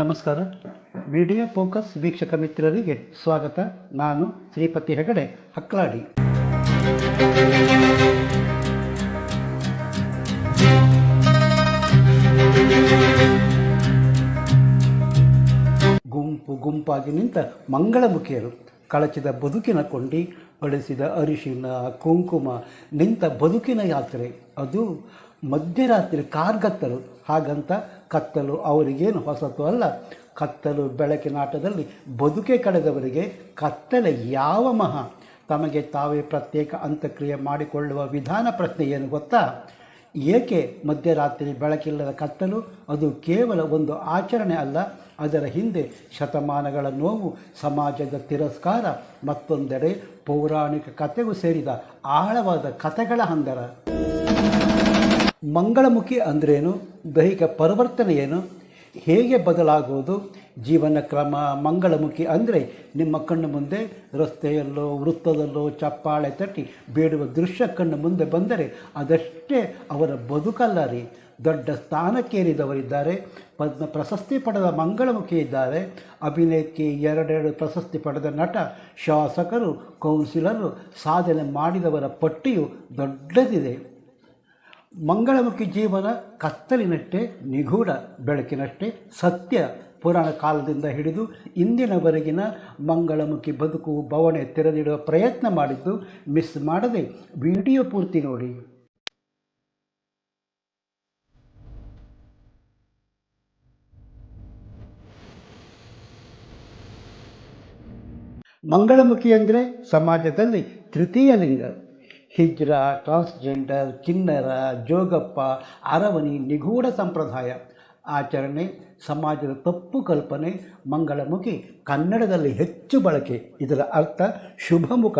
ನಮಸ್ಕಾರ. Video focus ವೀಕ್ಷಕ ಮಿತ್ರರಿಗೆ ಸ್ವಾಗತ. ನಾನು ಶ್ರೀಪತಿ ಹೆಗಡೆ, ಹಕ್ಲಾಡಿ. ಗುಂಪು ಗುಂಪಾಗಿ ನಿಂತ ಮಂಗಳಮುಖಿಯರು ಕಳಚಿದ ಬದುಕಿನ ಕೊಂಡಿ ಬಳಸಿದ ಅರಿಶಿನ, ಕುಂಕುಮ, ನಿಂತ ಬದುಕಿನ ಯಾತ್ರೆ. ಅದು ಮಧ್ಯರಾತ್ರಿ ಕಾರ್ಗತ್ತಲು ಹಾಗಂತ ಕತ್ತಲು ಅವರಿಗೇನು ಹೊಸತು ಅಲ್ಲ. ಕತ್ತಲು ಬೆಳಕಿನಾಟದಲ್ಲಿ ಬದುಕೆ ಕಳೆದವರಿಗೆ ಕತ್ತಲೆ ಯಾವ ಮಹಾ. ತಮಗೆ ತಾವೇ ಪ್ರತ್ಯೇಕ ಅಂತ್ಯಕ್ರಿಯೆ ಮಾಡಿಕೊಳ್ಳುವ ವಿಧಾನ ಪ್ರಶ್ನೆ ಏನು ಗೊತ್ತಾ? ಏಕೆ ಮಧ್ಯರಾತ್ರಿ ಬೆಳಕಿಲ್ಲದ ಕತ್ತಲು? ಅದು ಕೇವಲ ಒಂದು ಆಚರಣೆ ಅಲ್ಲ. ಅದರ ಹಿಂದೆ ಶತಮಾನಗಳ ನೋವು, ಸಮಾಜದ ತಿರಸ್ಕಾರ, ಮತ್ತೊಂದೆಡೆ ಪೌರಾಣಿಕ ಕಥೆಗೂ ಸೇರಿದ ಆಳವಾದ ಕಥೆಗಳ ಹಂದರ. ಮಂಗಳಮುಖಿ ಅಂದ್ರೇನು? ದೈಹಿಕ ಪರಿವರ್ತನೆ ಏನು? ಹೇಗೆ ಬದಲಾಗುವುದು? ಜೀವನ ಕ್ರಮ ಮಂಗಳಮುಖಿ ಅಂದರೆ ನಿಮ್ಮ ಕಣ್ಣು ಮುಂದೆ ರಸ್ತೆಯಲ್ಲೋ, ವೃತ್ತದಲ್ಲೋ ಚಪ್ಪಾಳೆ ತಟ್ಟಿ ಬೇಡುವ ದೃಶ್ಯ ಕಣ್ಣು ಮುಂದೆ ಬಂದರೆ ಅದಷ್ಟೇ ಅವರ ಬದುಕಲ್ಲ ರೀ. ದೊಡ್ಡ ಸ್ಥಾನಕ್ಕೇರಿದವರಿದ್ದಾರೆ ಪದ್ಮ ಪ್ರಶಸ್ತಿ ಪಡೆದ ಮಂಗಳಮುಖಿ ಇದ್ದಾರೆ. ಅಭಿನಯಕ್ಕೆ ಎರಡೆರಡು ಪ್ರಶಸ್ತಿ ಪಡೆದ ನಟ, ಶಾಸಕರು, ಕೌನ್ಸಿಲರು ಸಾಧನೆ ಮಾಡಿದವರ ಪಟ್ಟಿಯು ದೊಡ್ಡದಿದೆ. ಮಂಗಳಮುಖಿ ಜೀವನ ಕತ್ತಲಿನಷ್ಟೇ, ನಿಗೂಢ ಬೆಳಕಿನಷ್ಟೇ, ಸತ್ಯ ಪುರಾಣ ಕಾಲದಿಂದ ಹಿಡಿದು ಇಂದಿನವರೆಗಿನ ಮಂಗಳಮುಖಿ ಬದುಕು ಬವಣೆ ತೆರೆದಿಡುವ ಪ್ರಯತ್ನ ಮಾಡಿದ್ದು ಮಿಸ್ ಮಾಡದೆ ವಿಡಿಯೋ ಪೂರ್ತಿ ನೋಡಿ. ಮಂಗಳಮುಖಿ ಅಂದರೆ ಸಮಾಜದಲ್ಲಿ ತೃತೀಯ ಲಿಂಗ. ಹಿಜ್ರ ಟ್ರಾನ್ಸ್ಜೆಂಡರ್ ಕಿನ್ನರ ಜೋಗಪ್ಪ ಅರವನಿ ನಿಗೂಢ ಸಂಪ್ರದಾಯ. ಆಚರಣೆ, ಸಮಾಜದ ತಪ್ಪು ಕಲ್ಪನೆ, ಮಂಗಳಮುಖಿ, ಕನ್ನಡದಲ್ಲಿ ಹೆಚ್ಚು ಬಳಕೆ. ಇದರ ಅರ್ಥ ಶುಭಮುಖ.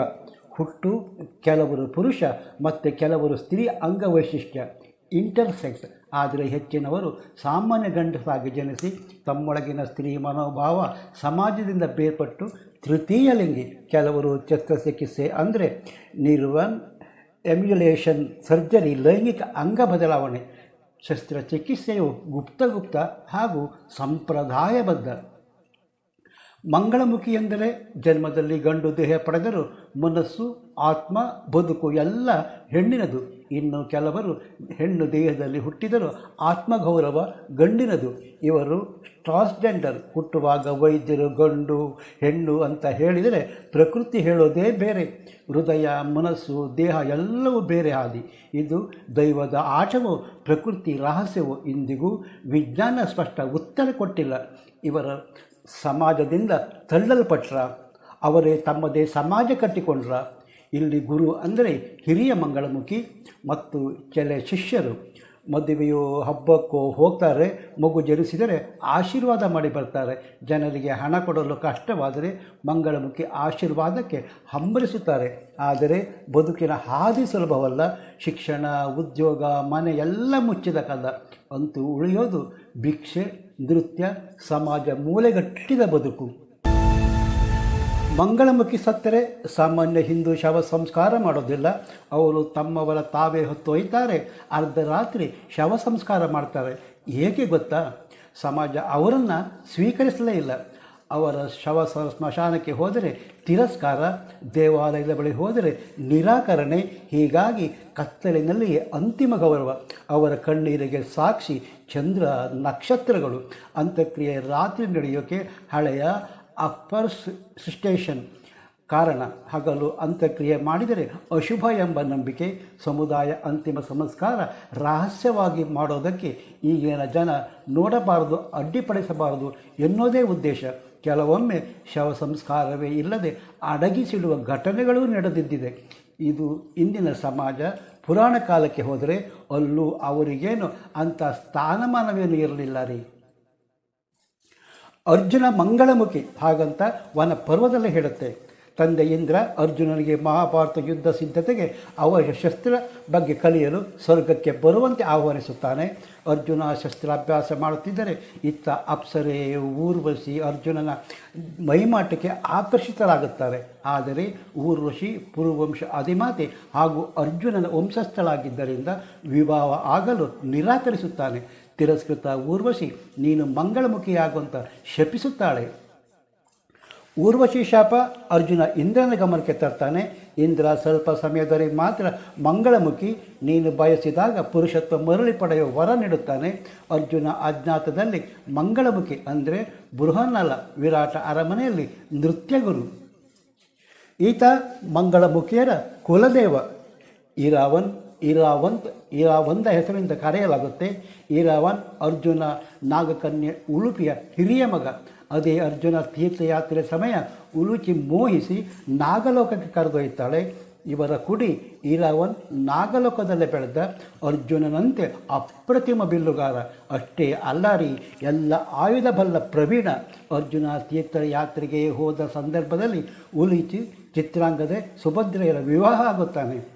ಹುಟ್ಟು, ಕೆಲವರು ಪುರುಷ, ಮತ್ತು ಕೆಲವರು ಸ್ತ್ರೀ ಅಂಗವೈಶಿಷ್ಟ್ಯ. ಇಂಟರ್ಸೆಕ್ಸ್ ಆದರೆ ಹೆಚ್ಚಿನವರು ಸಾಮಾನ್ಯ ಗಂಡಸಾಗಿ ಜನಿಸಿ, ತಮ್ಮೊಳಗಿನ ಸ್ತ್ರೀ ಮನೋಭಾವ ಸಮಾಜದಿಂದ ಬೇರ್ಪಟ್ಟು ತೃತೀಯ ಲಿಂಗಿ ಕೆಲವರು ಶಸ್ತ್ರಚಿಕಿತ್ಸೆ ಅಂದರೆ ನಿರ್ವನ್ ಎಮ್ಯುಲೇಷನ್ ಸರ್ಜರಿ ಲೈಂಗಿಕ ಅಂಗ ಬದಲಾವಣೆ ಶಸ್ತ್ರಚಿಕಿತ್ಸೆಯು ಗುಪ್ತಗುಪ್ತ ಹಾಗೂ ಸಂಪ್ರದಾಯಬದ್ಧ. ಮಂಗಳಮುಖಿ ಎಂದರೆ ಜನ್ಮದಲ್ಲಿ ಗಂಡು ದೇಹ ಪಡೆದರೂ ಮನಸ್ಸು, ಆತ್ಮ, ಬದುಕು ಎಲ್ಲ ಹೆಣ್ಣಿನದು. ಇನ್ನು ಕೆಲವರು ಹೆಣ್ಣು ದೇಹದಲ್ಲಿ ಹುಟ್ಟಿದರೂ ಆತ್ಮಗೌರವ ಗಂಡಿನದು. ಇವರು ಟ್ರಾನ್ಸ್ಜೆಂಡರ್, ಹುಟ್ಟುವಾಗ ವೈದ್ಯರು ಗಂಡು, ಹೆಣ್ಣು ಅಂತ ಹೇಳಿದರೆ ಪ್ರಕೃತಿ ಹೇಳೋದೇ ಬೇರೆ. ಹೃದಯ, ಮನಸ್ಸು, ದೇಹ ಎಲ್ಲವೂ ಬೇರೆ ಹಾದಿ. ಇದು ದೈವದ ಆಟವೋ ಪ್ರಕೃತಿ ರಹಸ್ಯವೋ, ಇಂದಿಗೂ ವಿಜ್ಞಾನ ಸ್ಪಷ್ಟ ಉತ್ತರ ಕೊಟ್ಟಿಲ್ಲ. ಇವರ ಸಮಾಜದಿಂದ ತಳ್ಳಲ್ಪಟ್ರ, ಅವರೇ ತಮ್ಮದೇ ಸಮಾಜ ಕಟ್ಟಿಕೊಂಡ್ರ, ಇಲ್ಲಿ ಗುರು ಅಂದರೆ ಹಿರಿಯ ಮಂಗಳಮುಖಿ ಮತ್ತು ಕೆಲೆ ಶಿಷ್ಯರು. ಮದುವೆಯೋ ಹಬ್ಬಕ್ಕೋ ಹೋಗ್ತಾರೆ, ಮಗು ಜನಿಸಿದರೆ ಆಶೀರ್ವಾದ ಮಾಡಿ ಬರ್ತಾರೆ. ಜನರಿಗೆ ಹಣ ಕೊಡಲು ಕಷ್ಟವಾದರೆ ಮಂಗಳಮುಖಿ ಆಶೀರ್ವಾದಕ್ಕೆ ಹಂಬಲಿಸುತ್ತಾರೆ. ಆದರೆ ಬದುಕಿನ ಹಾದಿ ಸುಲಭವಲ್ಲ, ಶಿಕ್ಷಣ, ಉದ್ಯೋಗ, ಮನೆ ಎಲ್ಲ ಮುಚ್ಚಿದ ಕಾಲ ಅಂತೂ ಉಳಿಯೋದು ಭಿಕ್ಷೆ, ನೃತ್ಯ, ಸಮಾಜ ಮೂಲೆಗಟ್ಟಿದ ಬದುಕು. ಮಂಗಳಮುಖಿ ಸತ್ತರೆ ಸಾಮಾನ್ಯ ಹಿಂದೂ ಶವ ಸಂಸ್ಕಾರ ಮಾಡೋದಿಲ್ಲ. ಅವರು ತಮ್ಮವರ ತಾವೇ ಹೊತ್ತೊಯ್ತಾರೆ, ಅರ್ಧ ರಾತ್ರಿ ಶವ ಸಂಸ್ಕಾರ ಮಾಡ್ತಾರೆ. ಏಕೆ ಗೊತ್ತಾ? ಸಮಾಜ ಅವರನ್ನು ಸ್ವೀಕರಿಸಲೇ ಇಲ್ಲ. ಅವರ ಶವ ಸ್ಮಶಾನಕ್ಕೆ ಹೋದರೆ ತಿರಸ್ಕಾರ, ದೇವಾಲಯದ ಬಳಿ ಹೋದರೆ ನಿರಾಕರಣೆ, ಹೀಗಾಗಿ ಕತ್ತಲಿನಲ್ಲಿಯೇ ಅಂತಿಮ ಗೌರವ. ಅವರ ಕಣ್ಣೀರಿಗೆ ಸಾಕ್ಷಿ ಚಂದ್ರ ನಕ್ಷತ್ರಗಳು. ಅಂತ್ಯಕ್ರಿಯೆ ರಾತ್ರಿ ನಡೆಯೋಕ್ಕೆ ಹಳೆಯ ಅಪ್ಪರ್ ಸ್ಟೇಷನ್. ಕಾರಣ, ಹಗಲು ಅಂತ್ಯಕ್ರಿಯೆ ಮಾಡಿದರೆ ಅಶುಭ ಎಂಬ ನಂಬಿಕೆ, ಸಮುದಾಯ ಅಂತಿಮ ಸಂಸ್ಕಾರ ರಹಸ್ಯವಾಗಿ ಮಾಡೋದಕ್ಕೆ ಈಗಿನ ಜನ ನೋಡಬಾರದು, ಅಡ್ಡಿಪಡಿಸಬಾರದು ಎನ್ನುವುದೇ ಉದ್ದೇಶ. ಕೆಲವೊಮ್ಮೆ ಶವ ಸಂಸ್ಕಾರವೇ ಇಲ್ಲದೆ ಅಡಗಿಸಿಡುವ ಘಟನೆಗಳು ನಡೆದಿದ್ದಿದೆ. ಇದು ಇಂದಿನ ಸಮಾಜ ಪುರಾಣ ಕಾಲಕ್ಕೆ ಹೋದರೆ ಅಲ್ಲೂ ಅವರಿಗೇನು ಅಂಥ ಸ್ಥಾನಮಾನವೇನು ಇರಲಿಲ್ಲ ರೀ. ಅರ್ಜುನ ಮಂಗಳಮುಖಿ ಹಾಗಂತ ವನ ಪರ್ವದಲ್ಲಿ ಹೇಳುತ್ತೆ. ತಂದೆ ಇಂದ್ರ ಅರ್ಜುನನಿಗೆ ಮಹಾಭಾರತ ಯುದ್ಧ ಸಿದ್ಧತೆಗೆ ಅವರ ಶಸ್ತ್ರ ಬಗ್ಗೆ ಕಲಿಯಲು ಸ್ವರ್ಗಕ್ಕೆ ಬರುವಂತೆ ಆಹ್ವಾನಿಸುತ್ತಾನೆ. ಅರ್ಜುನ ಶಸ್ತ್ರಾಭ್ಯಾಸ ಮಾಡುತ್ತಿದ್ದರೆ ಇತ್ತ ಅಪ್ಸರೆ ಊರ್ವಶಿ ಅರ್ಜುನನ ಮೈಮಾಟಕ್ಕೆ ಆಕರ್ಷಿತರಾಗುತ್ತಾರೆ. ಆದರೆ ಊರ್ವಶಿ, ಪೂರ್ವಂಶ ಅಧಿಮಾತೆ ಹಾಗೂ ಅರ್ಜುನನ ವಂಶಸ್ಥಳಾಗಿದ್ದರಿಂದ ವಿವಾಹ ಆಗಲು ನಿರಾಕರಿಸುತ್ತಾನೆ. ತಿರಸ್ಕೃತ ಊರ್ವಶಿ, ನೀನು ಮಂಗಳಮುಖಿಯಾಗುವಂತ ಶಪಿಸುತ್ತಾಳೆ. ಊರ್ವಶಿ ಶಾಪ, ಅರ್ಜುನ ಇಂದ್ರನ ಗಮನಕ್ಕೆ ತರ್ತಾನೆ. ಇಂದ್ರ ಸ್ವಲ್ಪ ಸಮಯದವರೆಗೆ ಮಾತ್ರ ಮಂಗಳಮುಖಿ, ನೀನು ಬಯಸಿದಾಗ ಪುರುಷತ್ವ ಮರಳಿ ಪಡೆಯುವ ವರ ನೀಡುತ್ತಾನೆ. ಅರ್ಜುನ ಅಜ್ಞಾತದಲ್ಲಿ ಮಂಗಳಮುಖಿ ಅಂದರೆ ಬೃಹನ್ನಲ ವಿರಾಟ ಅರಮನೆಯಲ್ಲಿ ನೃತ್ಯಗುರು. ಈತ ಮಂಗಳಮುಖಿಯರ ಕುಲದೇವ. ಇರಾವನ್, ಇರಾವಂತ್, ಇರಾವಂದ ಹೆಸರಿನಿಂದ ಕರೆಯಲಾಗುತ್ತೆ. ಇರಾವನ್ ಅರ್ಜುನ ನಾಗಕನ್ಯೆ ಉಳುಪಿಯ ಹಿರಿಯ ಮಗ. ಅದೇ ಅರ್ಜುನ ತೀರ್ಥಯಾತ್ರೆ ಸಮಯ ಉಲುಚಿ ಮೋಹಿಸಿ ನಾಗಲೋಕಕ್ಕೆ ಕರೆದೊಯ್ತಾಳೆ ಇವರ ಕುಡಿ ಇರಾವನ್ ನಾಗಲೋಕದಲ್ಲೇ ಬೆಳೆದ ಅರ್ಜುನನಂತೆ ಅಪ್ರತಿಮ ಬಿಲ್ಲುಗಾರ. ಅಷ್ಟೇ ಅಲ್ಲಾರಿ, ಎಲ್ಲ ಆಯುಧ ಬಲ್ಲ ಪ್ರವೀಣ ಅರ್ಜುನ ತೀರ್ಥಯಾತ್ರೆಗೆ ಹೋದ ಸಂದರ್ಭದಲ್ಲಿ ಉಲುಚಿ ಚಿತ್ರಾಂಗದ ಸುಭದ್ರೆಯರ ವಿವಾಹ ಆಗುತ್ತಾನೆ.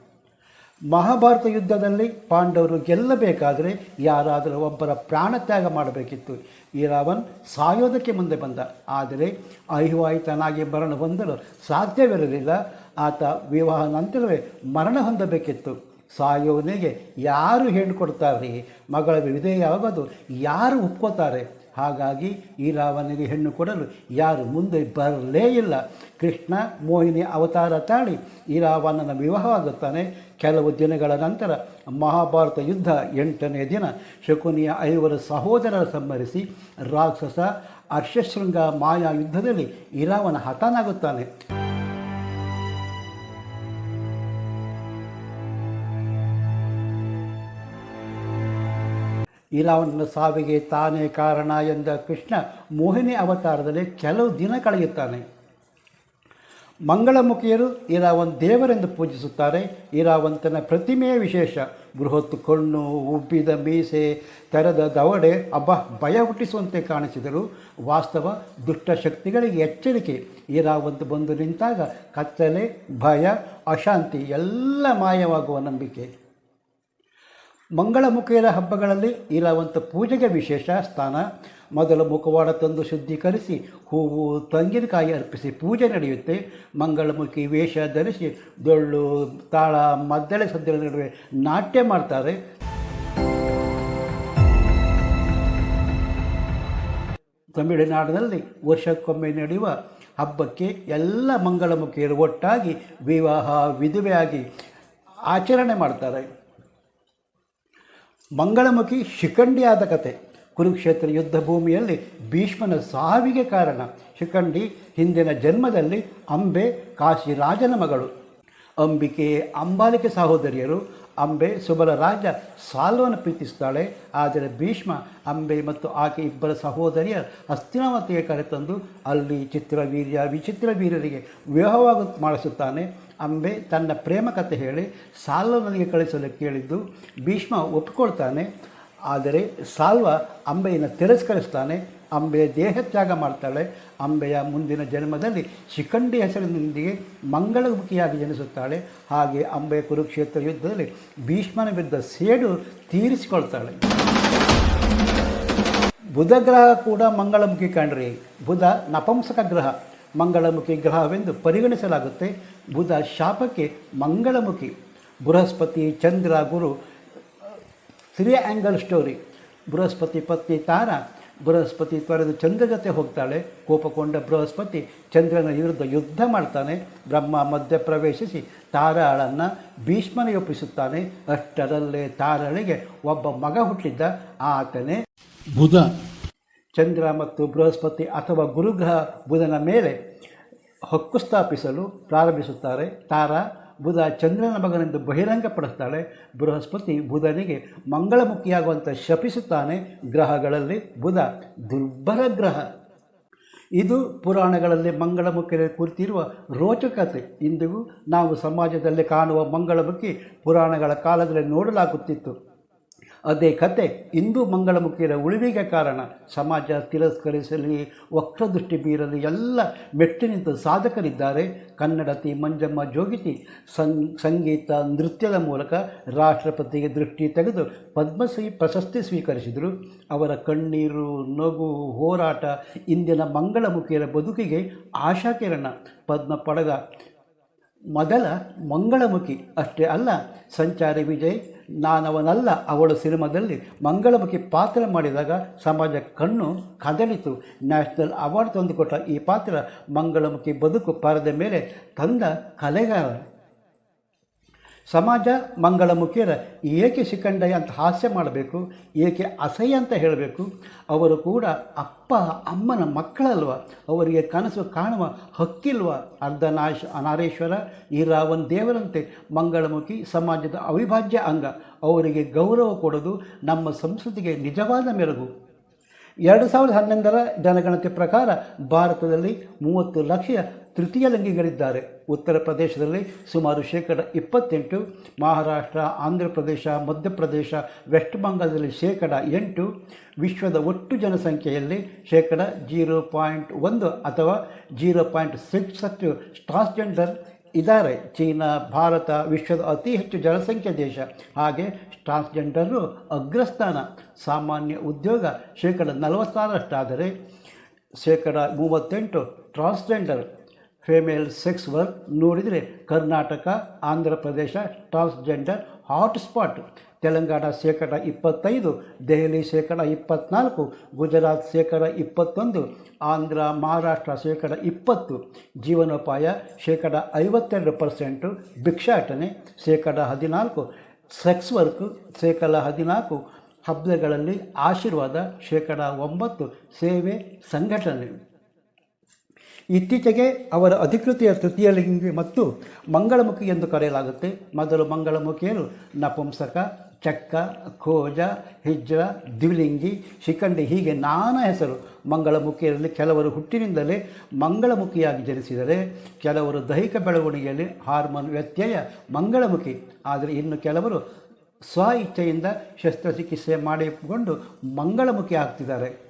ಮಹಾಭಾರತ ಯುದ್ಧದಲ್ಲಿ ಪಾಂಡವರು ಗೆಲ್ಲಬೇಕಾದರೆ ಯಾರಾದರೂ ಒಬ್ಬರ ಪ್ರಾಣತ್ಯಾಗ ಮಾಡಬೇಕಿತ್ತು. ಈ ರಾವಣ್ ಸಾಯೋದಕ್ಕೆ ಮುಂದೆ ಬಂದ. ಆದರೆ ಅಹಿವಾಹಿತನಾಗಿ ಮರಣ ಹೊಂದಲು ಸಾಧ್ಯವಿರಲಿಲ್ಲ. ಆತ ವಿವಾಹ ನಂತರವೇ ಮರಣ ಹೊಂದಬೇಕಿತ್ತು. ಸಾಯೋನಿಗೆ ಯಾರು ಹೇಳಿಕೊಡ್ತಾರೆ? ಮಗಳ ವಿಧೇಯವಾಗೋದು ಯಾರು ಒಪ್ಕೋತಾರೆ? ಹಾಗಾಗಿ ಈ ರಾವನಿಗೆ ಹೆಣ್ಣು ಕೊಡಲು ಯಾರು ಮುಂದೆ ಬರಲೇ ಇಲ್ಲ. ಕೃಷ್ಣ ಮೋಹಿನಿ ಅವತಾರ ತಾಳಿ ಈ ರಾವಣನ ವಿವಾಹವಾಗುತ್ತಾನೆ. ಕೆಲವು ದಿನಗಳ ನಂತರ ಮಹಾಭಾರತ ಯುದ್ಧ ಎಂಟನೇ ದಿನ ಶಕುನಿಯ ಐವರು ಸಹೋದರರ ಸಂಹರಿಸಿ ರಾಕ್ಷಸ ಅರ್ಷಶೃಂಗ ಮಾಯಾ ಯುದ್ಧದಲ್ಲಿ ಇರಾವನ ಹತನಾಗುತ್ತಾನೆ. ಇರಾವಣನ ಸಾವಿಗೆ ತಾನೇ ಕಾರಣ ಎಂದ ಕೃಷ್ಣ ಮೋಹಿನಿ ಅವತಾರದಲ್ಲಿ ಕೆಲವು ದಿನ ಕಳೆಯುತ್ತಾನೆ. ಮಂಗಳಮುಖಿಯರು ಇರಾವನ್ ದೇವರೆಂದು ಪೂಜಿಸುತ್ತಾರೆ. ಇರಾವಂತನ ಪ್ರತಿಮೆಯ ವಿಶೇಷ, ಬೃಹತ್ ಕಣ್ಣು, ಉಬ್ಬಿದ ಮೀಸೆ, ತೆರೆದ ದವಡೆ, ಅಬ್ಬ, ಭಯ ಹುಟ್ಟಿಸುವಂತೆ ಕಾಣಿಸಿದರು. ವಾಸ್ತವ ದುಷ್ಟಶಕ್ತಿಗಳಿಗೆ ಎಚ್ಚರಿಕೆ. ಇರಾವಂತ ಬಂದು ನಿಂತಾಗ ಕತ್ತಲೆ, ಭಯ, ಅಶಾಂತಿ ಎಲ್ಲ ಮಾಯವಾಗುವ ನಂಬಿಕೆ. ಮಂಗಳಮುಖಿಯರ ಹಬ್ಬಗಳಲ್ಲಿ ಇರುವಂಥ ಪೂಜೆಗೆ ವಿಶೇಷ ಸ್ಥಾನ. ಮೊದಲು ಮುಖವಾಡ ತಂದು ಶುದ್ಧೀಕರಿಸಿ, ಹೂವು ತಂಗಿನಕಾಯಿ ಅರ್ಪಿಸಿ ಪೂಜೆ ನಡೆಯುತ್ತೆ. ಮಂಗಳಮುಖಿ ವೇಷ ಧರಿಸಿ ಡೊಳ್ಳು ತಾಳ, ಮದ್ದಳೆ ಸದ್ದಳ ನಡುವೆ ನಾಟ್ಯ ಮಾಡ್ತಾರೆ. ತಮಿಳುನಾಡಿನಲ್ಲಿ ವರ್ಷಕ್ಕೊಮ್ಮೆ ನಡೆಯುವ ಹಬ್ಬಕ್ಕೆ ಎಲ್ಲ ಮಂಗಳಮುಖಿಯರು ಒಟ್ಟಾಗಿ ವಿವಾಹ, ವಿಧವೆಯಾಗಿ ಆಚರಣೆ ಮಾಡ್ತಾರೆ. ಮಂಗಳಮುಖಿ ಶಿಖಂಡಿಯಾದ ಕತೆ. ಕುರುಕ್ಷೇತ್ರ ಯುದ್ಧ ಭೂಮಿಯಲ್ಲಿ ಭೀಷ್ಮನ ಸಾವಿಗೆ ಕಾರಣ. ಶಿಖಂಡಿ ಹಿಂದಿನ ಜನ್ಮದಲ್ಲಿ ಅಂಬೆ, ಕಾಶಿ ರಾಜನ ಮಗಳು. ಅಂಬಿಕೆ ಅಂಬಾಲಿಕೆ ಸಹೋದರಿಯರು. ಅಂಬೆ ಸುಬಲ ರಾಜ ಸಾಲ್ವನ್ನು ಪ್ರೀತಿಸ್ತಾಳೆ ಆದರೆ ಭೀಷ್ಮ, ಅಂಬೆ ಮತ್ತು ಆಕೆ ಇಬ್ಬರ ಸಹೋದರಿಯ ಹಸ್ತಿನಾವತಿಗೆ ಕರೆತಂದು ಅಲ್ಲಿ ಚಿತ್ರವೀರ್ಯ ವಿಚಿತ್ರ ವೀರರಿಗೆ ವಿವಾಹವಾಗ ಮಾಡಿಸುತ್ತಾನೆ. ಅಂಬೆ ತನ್ನ ಪ್ರೇಮ ಕಥೆ ಹೇಳಿ ಸಾಲ್ವನಿಗೆ ಕಳಿಸಲು ಕೇಳಿದ್ದು ಭೀಷ್ಮ ಒಪ್ಪಿಕೊಳ್ತಾನೆ ಆದರೆ ಸಾಲ್ವ ಅಂಬೆಯನ್ನು ತಿರಸ್ಕರಿಸ್ತಾನೆ. ಅಂಬೆಯ ದೇಹತ್ಯಾಗ ಮಾಡ್ತಾಳೆ. ಅಂಬೆಯ ಮುಂದಿನ ಜನ್ಮದಲ್ಲಿ ಶಿಖಂಡಿ ಹೆಸರಿನೊಂದಿಗೆ ಮಂಗಳಮುಖಿಯಾಗಿ ಜನಿಸುತ್ತಾಳೆ ಹಾಗೆ ಅಂಬೆಯ ಕುರುಕ್ಷೇತ್ರ ಯುದ್ಧದಲ್ಲಿ ಭೀಷ್ಮನ ವಿರುದ್ಧ ಸೇಡು ತೀರಿಸಿಕೊಳ್ತಾಳೆ. ಬುಧ ಗ್ರಹ ಕೂಡ ಮಂಗಳಮುಖಿ ಕಂಡ್ರಿ. ಬುಧ ನಪಂಸಕ ಗ್ರಹ. ಮಂಗಳಮುಖಿ ಗ್ರಹವೆಂದು ಪರಿಗಣಿಸಲಾಗುತ್ತೆ. ಬುಧ ಶಾಪಕ್ಕೆ ಮಂಗಳಮುಖಿ Brihaspati Chandra Guru three angle story Brihaspati ಪತ್ನಿ ತಾರ ಬೃಹಸ್ಪತಿ ತೊರೆದು ಚಂದ್ರ ಜೊತೆ ಹೋಗ್ತಾಳೆ ಕೋಪಗೊಂಡ ಬೃಹಸ್ಪತಿ ಚಂದ್ರನ ವಿರುದ್ಧ ಯುದ್ಧ ಮಾಡ್ತಾನೆ ಬ್ರಹ್ಮ ಮಧ್ಯ ಪ್ರವೇಶಿಸಿ ತಾರಾಳನ್ನು ಭೀಷ್ಮನ ಒಪ್ಪಿಸುತ್ತಾನೆ. ಅಷ್ಟರಲ್ಲೇ ತಾರಾಳಿಗೆ ಒಬ್ಬ ಮಗ ಹುಟ್ಟಿದ್ದ ಆತನೇ ಬುಧ. ಚಂದ್ರ ಮತ್ತು ಬೃಹಸ್ಪತಿ ಅಥವಾ ಗುರುಗ್ರಹ ಬುಧನ ಮೇಲೆ ಹಕ್ಕು ಸ್ಥಾಪಿಸಲು ಪ್ರಾರಂಭಿಸುತ್ತಾರೆ. ತಾರಾ ಬುಧ ಚಂದ್ರನ ಮಗನೆಂದು ಬಹಿರಂಗಪಡಿಸ್ತಾಳೆ ಬೃಹಸ್ಪತಿ ಬುಧನಿಗೆ ಮಂಗಳಮುಖಿಯಾಗುವಂಥ ಶಪಿಸುತ್ತಾನೆ. ಗ್ರಹಗಳಲ್ಲಿ ಬುಧ ದುರ್ಬಲ ಗ್ರಹ. ಇದು ಪುರಾಣಗಳಲ್ಲಿ ಮಂಗಳಮುಖಿ ಕುರಿತಿರುವ ರೋಚಕತೆ. ಇಂದಿಗೂ ನಾವು ಸಮಾಜದಲ್ಲಿ ಕಾಣುವ ಮಂಗಳಮುಖಿ ಪುರಾಣಗಳ ಕಾಲದಲ್ಲಿ ನೋಡಲಾಗುತ್ತಿತ್ತು. ಅದೇ ಕತೆ ಹಿಂದೂ ಮಂಗಳಮುಖಿಯರ ಉಳಿವಿಗೆ ಕಾರಣ ಸಮಾಜ ತಿರಸ್ಕರಿಸಲಿ, ವಕ್ರದೃಷ್ಟಿ ಬೀರಲಿ ಎಲ್ಲ ಮೆಟ್ಟಿ ನಿಂತ ಸಾಧಕರಿದ್ದಾರೆ. ಕನ್ನಡತಿ ಮಂಜಮ್ಮ ಜೋಗಿತಿ ಸಂಗೀತ ನೃತ್ಯದ ಮೂಲಕ ರಾಷ್ಟ್ರಪತಿಗೆ ದೃಷ್ಟಿ ತೆಗೆದು ಪದ್ಮಶ್ರೀ ಪ್ರಶಸ್ತಿ ಸ್ವೀಕರಿಸಿದರು. ಅವರ ಕಣ್ಣೀರು, ನಗು, ಹೋರಾಟ ಇಂದಿನ ಮಂಗಳಮುಖಿಯರ ಬದುಕಿಗೆ ಆಶಾಕಿರಣ. ಪದ್ಮ ಪಡೆದ ಮೊದಲ ಮಂಗಳಮುಖಿ ಅಷ್ಟೇ ಅಲ್ಲ, ಸಂಚಾರಿ ವಿಜಯ್, ನಾನವನಲ್ಲ, ಅವಳು ಸಿನಿಮಾದಲ್ಲಿ ಮಂಗಳಮುಖಿ ಪಾತ್ರ ಮಾಡಿದಾಗ ಸಮಾಜ ಕಣ್ಣು ಕದಲಿತು ನ್ಯಾಷನಲ್ ಅವಾರ್ಡ್ ತಂದುಕೊಟ್ಟ ಈ ಪಾತ್ರ ಮಂಗಳಮುಖಿ ಬದುಕು ಪರದೆ ಮೇಲೆ ತಂದ ಕಲೆಗಾರ. ಸಮಾಜ ಮಂಗಳಮುಖಿಯರ ಏಕೆ ಶಿಖಂಡಯ್ಯ ಅಂತ ಹಾಸ್ಯ ಮಾಡಬೇಕು, ಏಕೆ ಅಸಹ್ಯ ಅಂತ ಹೇಳಬೇಕು, ಅವರು ಕೂಡ ಅಪ್ಪ, ಅಮ್ಮನ ಮಕ್ಕಳಲ್ವ, ಅವರಿಗೆ ಕನಸು ಕಾಣುವ ಹಕ್ಕಿಲ್ವ? ಅರ್ಧನಾಶ, ಅನಾರೇಶ್ವರ, ಈ ರಾವನ್ ದೇವರಂತೆ ಮಂಗಳಮುಖಿ ಸಮಾಜದ ಅವಿಭಾಜ್ಯ ಅಂಗ, ಅವರಿಗೆ ಗೌರವ ಕೊಡೋದು ನಮ್ಮ ಸಂಸ್ಕೃತಿಗೆ ನಿಜವಾದ ಮೆರುಗು. ಎರಡು ಸಾವಿರದ ಹನ್ನೊಂದರ ಜನಗಣತಿ ಪ್ರಕಾರ ಭಾರತದಲ್ಲಿ ಮೂವತ್ತು ಲಕ್ಷ ತೃತೀಯ ಲಿಂಗಿಗಳಿದ್ದಾರೆ. ಉತ್ತರ ಪ್ರದೇಶದಲ್ಲಿ ಸುಮಾರು ಶೇಕಡ ಇಪ್ಪತ್ತೆಂಟು, ಮಹಾರಾಷ್ಟ್ರ ಆಂಧ್ರ ಪ್ರದೇಶ ಮಧ್ಯಪ್ರದೇಶ, ವೆಸ್ಟ್ ಬಂಗಾಳದಲ್ಲಿ ಶೇಕಡ ಎಂಟು, ವಿಶ್ವದ ಒಟ್ಟು ಜನಸಂಖ್ಯೆಯಲ್ಲಿ ಶೇಕಡ ಜೀರೋ ಪಾಯಿಂಟ್ ಒಂದು ಅಥವಾ ಜೀರೋ ಪಾಯಿಂಟ್ ಸಿಕ್ಸ್ ಅಷ್ಟು ಟ್ರಾನ್ಸ್ಜೆಂಡರ್ ಇದ್ದಾರೆ. ಚೀನಾ, ಭಾರತ ವಿಶ್ವದ ಅತಿ ಹೆಚ್ಚು ಜನಸಂಖ್ಯೆ ದೇಶ. ಹಾಗೆ ಟ್ರಾನ್ಸ್ಜೆಂಡರು ಅಗ್ರಸ್ಥಾನ, ಸಾಮಾನ್ಯ ಉದ್ಯೋಗ ಶೇಕಡ ನಲವತ್ತಾರರಷ್ಟಾದರೆ ಶೇಕಡ ಮೂವತ್ತೆಂಟು ಟ್ರಾನ್ಸ್ಜೆಂಡರ್. ಫೇಮೇಲ್ ಸೆಕ್ಸ್ ವರ್ಕ್ ನೋಡಿದರೆ ಕರ್ನಾಟಕ, ಆಂಧ್ರ ಪ್ರದೇಶ ಟ್ರಾನ್ಸ್ಜೆಂಡರ್ ಹಾಟ್ಸ್ಪಾಟ್. ತೆಲಂಗಾಣ ಶೇಕಡ ಇಪ್ಪತ್ತೈದು, ದೆಹಲಿ ಶೇಕಡ ಇಪ್ಪತ್ತ್ನಾಲ್ಕು ಗುಜರಾತ್ ಶೇಕಡ ಇಪ್ಪತ್ತೊಂದು, ಆಂಧ್ರ, ಮಹಾರಾಷ್ಟ್ರ ಶೇಕಡ ಇಪ್ಪತ್ತು. ಜೀವನೋಪಾಯ ಶೇಕಡ ಐವತ್ತೆರಡು ಪರ್ಸೆಂಟು, ಭಿಕ್ಷಾಟನೆ ಶೇಕಡ ಹದಿನಾಲ್ಕು. ಸೆಕ್ಸ್ ವರ್ಕ್ ಶೇಕಡ ಹದಿನಾಲ್ಕು ಹಬ್ಬಗಳಲ್ಲಿ ಆಶೀರ್ವಾದ ಶೇಕಡ ಒಂಬತ್ತು ಸೇವೆ ಸಂಘಟನೆ. ಇತ್ತೀಚೆಗೆ ಅವರ ಅಧಿಕೃತಿಯ ತೃತೀಯ ಲಿಂಗಿ ಮತ್ತು ಮಂಗಳಮುಖಿ ಎಂದು ಕರೆಯಲಾಗುತ್ತೆ. ಮೊದಲು ಮಂಗಳಮುಖಿಯರು ನಪುಂಸಕ ಚಕ್ಕ ಖೋಜ ಹಿಜ್ರ, ದ್ವಿಲಿಂಗಿ ಶಿಖಂಡಿ ಹೀಗೆ ನಾನಾ ಹೆಸರು ಮಂಗಳಮುಖಿಯರಲ್ಲಿ ಕೆಲವರು ಹುಟ್ಟಿನಿಂದಲೇ ಮಂಗಳಮುಖಿಯಾಗಿ ಜನಿಸಿದರೆ ಕೆಲವರು ದೈಹಿಕ ಬೆಳವಣಿಗೆಯಲ್ಲಿ ಹಾರ್ಮೋನ್ ವ್ಯತ್ಯಯ ಮಂಗಳಮುಖಿ. ಆದರೆ ಇನ್ನು ಕೆಲವರು ಸ್ವ ಇಚ್ಛೆಯಿಂದ ಶಸ್ತ್ರಚಿಕಿತ್ಸೆ ಮಾಡಿಕೊಂಡು ಮಂಗಳಮುಖಿ ಆಗ್ತಿದ್ದಾರೆ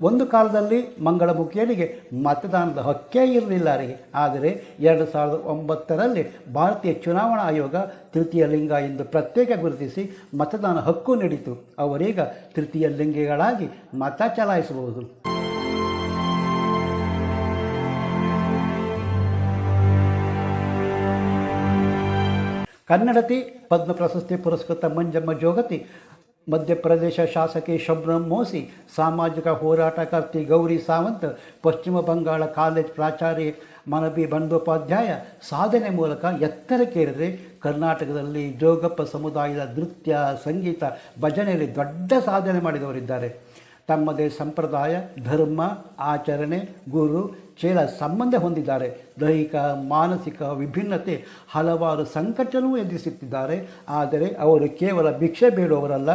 ಒಂದು ಕಾಲದಲ್ಲಿ ಮಂಗಳಮುಖಿಯರಿಗೆ ಮತದಾನದ ಹಕ್ಕೇ ಇರಲಿಲ್ಲ ಅವರಿಗೆ ಆದರೆ ಎರಡು ಸಾವಿರದ ಒಂಬತ್ತರಲ್ಲಿ ಭಾರತೀಯ ಚುನಾವಣಾ ಆಯೋಗ ತೃತೀಯ ಲಿಂಗ ಎಂದು ಪ್ರತ್ಯೇಕ ಗುರುತಿಸಿ ಮತದಾನ ಹಕ್ಕು ನೀಡಿತು. ಅವರೀಗ ತೃತೀಯ ಲಿಂಗಿಗಳಾಗಿ ಮತ ಚಲಾಯಿಸಬಹುದು. ಕನ್ನಡತಿ ಪದ್ಮ ಪ್ರಶಸ್ತಿ ಪುರಸ್ಕೃತ ಮಂಜಮ್ಮ ಜೋಗತಿ ಮಧ್ಯಪ್ರದೇಶ ಶಾಸಕಿ ಶಬ್ರಂ ಮೋಸಿ, ಸಾಮಾಜಿಕ ಹೋರಾಟಕರ್ತಿ ಗೌರಿ ಸಾವಂತ್, ಪಶ್ಚಿಮ ಬಂಗಾಳ ಕಾಲೇಜ್ ಪ್ರಾಚಾರ್ಯ ಮನಬಿ ಬಂಡೋಪಾಧ್ಯಾಯ ಸಾಧನೆ ಮೂಲಕ ಎತ್ತರಕ್ಕೇರಿದರೆ ಕರ್ನಾಟಕದಲ್ಲಿ ಜೋಗಪ್ಪ ಸಮುದಾಯದ ನೃತ್ಯ, ಸಂಗೀತ ಭಜನೆಯಲ್ಲಿ ದೊಡ್ಡ ಸಾಧನೆ ಮಾಡಿದವರಿದ್ದಾರೆ. ತಮ್ಮದೇ ಸಂಪ್ರದಾಯ, ಧರ್ಮ, ಆಚರಣೆ, ಗುರು, ಚೇಲ ಸಂಬಂಧ ಹೊಂದಿದ್ದಾರೆ. ದೈಹಿಕ, ಮಾನಸಿಕ ವಿಭಿನ್ನತೆ ಹಲವಾರು ಸಂಕಟನೂ ಎದುರಿಸುತ್ತಿದ್ದಾರೆ. ಆದರೆ ಅವರು ಕೇವಲ ಭಿಕ್ಷೆ ಬೇಡುವವರಲ್ಲ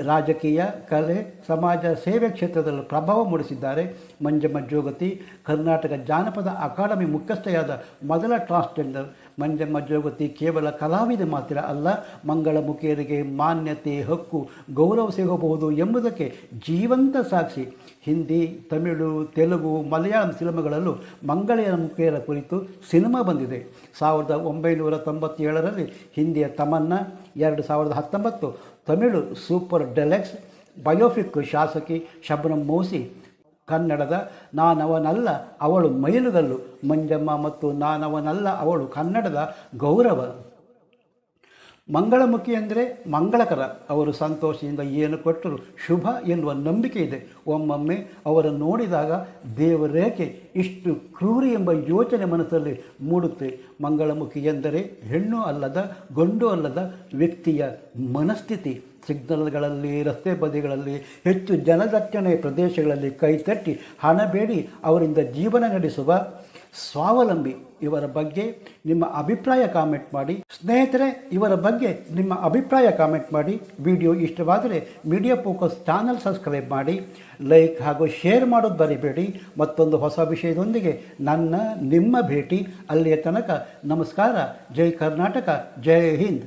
ರಾಜಕೀಯ, ಕಲೆ, ಸಮಾಜ, ಸೇವೆ ಕ್ಷೇತ್ರದಲ್ಲಿ ಪ್ರಭಾವ ಮೂಡಿಸಿದ್ದಾರೆ. ಮಂಜಮ್ಮ ಜೋಗತಿ, ಕರ್ನಾಟಕ ಜಾನಪದ ಅಕಾಡೆಮಿ ಮುಖ್ಯಸ್ಥೆಯಾದ ಮೊದಲ ಟ್ರಾನ್ಸ್ಜೆಂಡರ್. ಮಂಜಮ್ಮ ಜೋಗತಿ ಕೇವಲ ಕಲಾವಿದ ಮಾತ್ರ ಅಲ್ಲ, ಮಂಗಳಮುಖಿಯರಿಗೆ ಮಾನ್ಯತೆ, ಹಕ್ಕು, ಗೌರವ ಸಿಗಬಹುದು ಎಂಬುದಕ್ಕೆ ಜೀವಂತ ಸಾಕ್ಷಿ. ಹಿಂದಿ, ತಮಿಳು, ತೆಲುಗು, ಮಲಯಾಳಂ ಸಿನಿಮಾಗಳಲ್ಲೂ ಮಂಗಳೆಯರ ಮುಖಿಯರ ಕುರಿತು ಸಿನಿಮಾ ಬಂದಿದೆ. ಸಾವಿರದ ಒಂಬೈನೂರ ತೊಂಬತ್ತೇಳರಲ್ಲಿ ಹಿಂದಿಯ ತಮನ್ನ, ಎರಡು ಸಾವಿರದ ಹತ್ತೊಂಬತ್ತು ತಮಿಳು ಸೂಪರ್ ಡೆಲೆಕ್ಸ್ ಬಯೋಫಿಕ್ ಶಾಸಕಿ ಶಬನಂ ಮೋಸಿ, ಕನ್ನಡದ ನಾನವನಲ್ಲ ಅವಳು ಮೈಲುಗಲ್ಲು, ಮಂಜಮ್ಮ ಮತ್ತು ನಾನವನಲ್ಲ ಅವಳು ಕನ್ನಡದ ಗೌರವ. ಮಂಗಳಮುಖಿ ಅಂದರೆ ಮಂಗಳಕರ. ಅವರು ಸಂತೋಷದಿಂದ ಏನು ಕೊಟ್ಟರು? ಶುಭ ಎನ್ನುವ ನಂಬಿಕೆ ಇದೆ. ಒಮ್ಮೊಮ್ಮೆ ಅವರನ್ನು ನೋಡಿದಾಗ ದೇವರೇಕೆ ಇಷ್ಟು ಕ್ರೂರಿ ಎಂಬ ಯೋಚನೆ ಮನಸ್ಸಲ್ಲಿ ಮೂಡುತ್ತೆ. ಮಂಗಳಮುಖಿ ಎಂದರೆ ಹೆಣ್ಣು ಅಲ್ಲದ, ಗಂಡು ಅಲ್ಲದ ವ್ಯಕ್ತಿಯ ಮನಸ್ಥಿತಿ. ಸಿಗ್ನಲ್ಗಳಲ್ಲಿ, ರಸ್ತೆ ಬದಿಗಳಲ್ಲಿ, ಹೆಚ್ಚು ಜನದಟ್ಟಣೆ ಪ್ರದೇಶಗಳಲ್ಲಿ ಕೈತಟ್ಟಿ ಹಣ ಬೇಡಿ, ಅವರಿಂದ ಜೀವನ ನಡೆಸುವ ಸ್ವಾವಲಂಬಿ ಇವರ ಬಗ್ಗೆ ನಿಮ್ಮ ಅಭಿಪ್ರಾಯ ಕಾಮೆಂಟ್ ಮಾಡಿ. ಸ್ನೇಹಿತರೆ, ಇವರ ಬಗ್ಗೆ ನಿಮ್ಮ ಅಭಿಪ್ರಾಯ ಕಾಮೆಂಟ್ ಮಾಡಿ. ವಿಡಿಯೋ ಇಷ್ಟವಾದರೆ ಮೀಡಿಯಾ ಫೋಕಸ್ ಚಾನಲ್ ಸಬ್ಸ್ಕ್ರೈಬ್ ಮಾಡಿ. ಲೈಕ್ ಹಾಗೂ ಶೇರ್ ಮಾಡೋದು ಬರಿಬೇಡಿ ಮತ್ತೊಂದು ಹೊಸ ವಿಷಯದೊಂದಿಗೆ ನನ್ನ, ನಿಮ್ಮ ಭೇಟಿ ಅಲ್ಲಿಯ ತನಕ. ನಮಸ್ಕಾರ. ಜೈ ಕರ್ನಾಟಕ. ಜೈ ಹಿಂದ್.